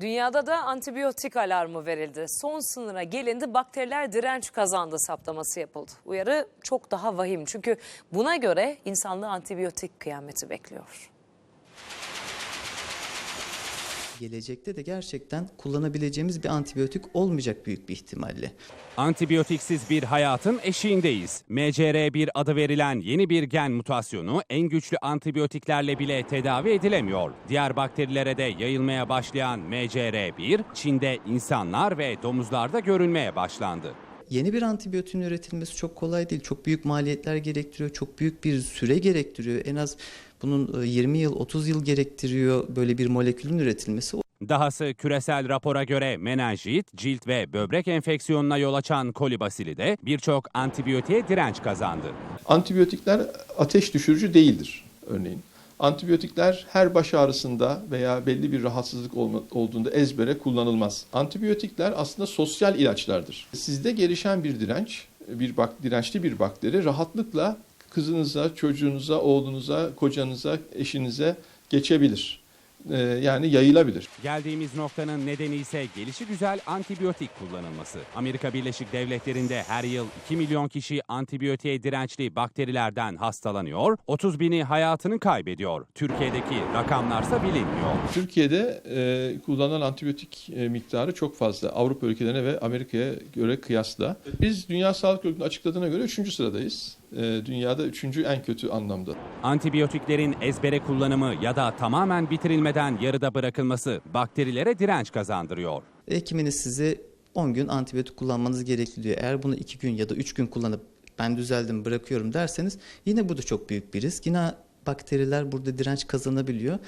Dünyada da antibiyotik alarmı verildi. Son sınıra gelindi bakteriler direnç kazandı saptaması yapıldı. Uyarı çok daha vahim çünkü buna göre insanlığı antibiyotik kıyameti bekliyor. Gelecekte de gerçekten kullanabileceğimiz bir antibiyotik olmayacak büyük bir ihtimalle. Antibiyotiksiz bir hayatın eşiğindeyiz. MCR1 adı verilen yeni bir gen mutasyonu en güçlü antibiyotiklerle bile tedavi edilemiyor. Diğer bakterilere de yayılmaya başlayan MCR1, Çin'de insanlar ve domuzlarda görülmeye başlandı. Yeni bir antibiyotin üretilmesi çok kolay değil. Çok büyük maliyetler gerektiriyor. Çok büyük bir süre gerektiriyor. En az bunun e, 20 yıl, 30 yıl gerektiriyor böyle bir molekülün üretilmesi. Dahası küresel rapora göre menenjit, cilt ve böbrek enfeksiyonuna yol açan kolibasili de birçok antibiyotiğe direnç kazandı. Antibiyotikler ateş düşürücü değildir örneğin. Antibiyotikler her baş ağrısında veya belli bir rahatsızlık olduğunda ezbere kullanılmaz. Antibiyotikler aslında sosyal ilaçlardır. Sizde gelişen bir direnç, bir bak dirençli bir bakteri rahatlıkla kızınıza, çocuğunuza, oğlunuza, kocanıza, eşinize geçebilir. Ee, yani yayılabilir. Geldiğimiz noktanın nedeni ise gelişi güzel antibiyotik kullanılması. Amerika Birleşik Devletleri'nde her yıl 2 milyon kişi antibiyotiğe dirençli bakterilerden hastalanıyor, 30 bini hayatını kaybediyor. Türkiye'deki rakamlarsa bilinmiyor. Türkiye'de e, kullanılan antibiyotik e, miktarı çok fazla. Avrupa ülkelerine ve Amerika'ya göre kıyasla. Biz Dünya Sağlık Örgütü'nün açıkladığına göre 3. sıradayız. E, dünyada 3. en kötü anlamda. Antibiyotiklerin ezbere kullanımı ya da tamamen bitirilmeden yarıda bırakılması bakterilere direnç kazandırıyor. Hekiminiz size 10 gün antibiyotik kullanmanız gerekli diyor. Eğer bunu 2 gün ya da 3 gün kullanıp ben düzeldim bırakıyorum derseniz yine bu da çok büyük bir risk. Yine bakteriler burada direnç kazanabiliyor.